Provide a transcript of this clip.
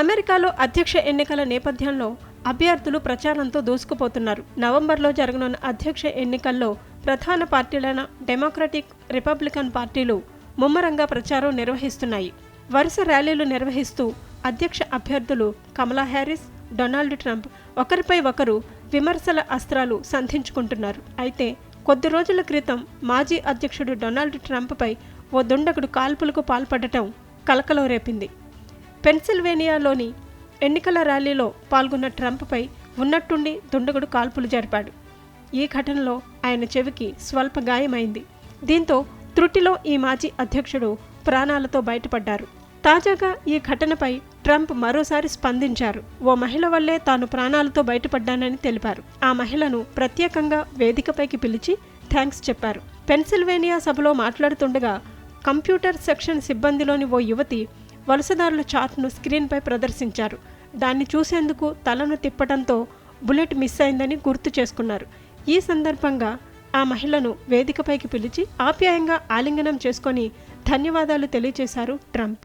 అమెరికాలో అధ్యక్ష ఎన్నికల నేపథ్యంలో అభ్యర్థులు ప్రచారంతో దూసుకుపోతున్నారు. నవంబర్లో జరగనున్న అధ్యక్ష ఎన్నికల్లో ప్రధాన పార్టీలైన డెమోక్రటిక్ రిపబ్లికన్ పార్టీలు ముమ్మరంగా ప్రచారం నిర్వహిస్తున్నాయి. వరుస ర్యాలీలు నిర్వహిస్తూ అధ్యక్ష అభ్యర్థులు కమలా హ్యారిస్ డొనాల్డ్ ట్రంప్ ఒకరిపై ఒకరు విమర్శల అస్త్రాలు సంధించుకుంటున్నారు. అయితే కొద్ది రోజుల క్రితం మాజీ అధ్యక్షుడు డొనాల్డ్ ట్రంప్పై ఓ దుండగుడు కాల్పులకు పాల్పడటం కలకలం రేపింది. పెన్సిల్వేనియాలోని ఎన్నికల ర్యాలీలో పాల్గొన్న ట్రంప్పై ఉన్నట్టుండి దుండగుడు కాల్పులు జరిపాడు. ఈ ఘటనలో ఆయన చెవికి స్వల్ప గాయమైంది. దీంతో త్రుటిలో ఈ మాజీ అధ్యక్షుడు ప్రాణాలతో బయటపడ్డారు. తాజాగా ఈ ఘటనపై ట్రంప్ మరోసారి స్పందించారు. ఓ మహిళ వల్లే తాను ప్రాణాలతో బయటపడ్డానని తెలిపారు. ఆ మహిళను ప్రత్యేకంగా వేదికపైకి పిలిచి థ్యాంక్స్ చెప్పారు. పెన్సిల్వేనియా సభలో మాట్లాడుతుండగా కంప్యూటర్ సెక్షన్ సిబ్బందిలోని ఓ యువతి వలసదారుల చార్ట్ను స్క్రీన్పై ప్రదర్శించారు. దాన్ని చూసేందుకు తలను తిప్పడంతో బుల్లెట్ మిస్ అయిందని గుర్తు చేసుకున్నారు. ఈ సందర్భంగా ఆ మహిళను వేదికపైకి పిలిచి ఆప్యాయంగా ఆలింగనం చేసుకొని ధన్యవాదాలు తెలియజేశారు ట్రంప్.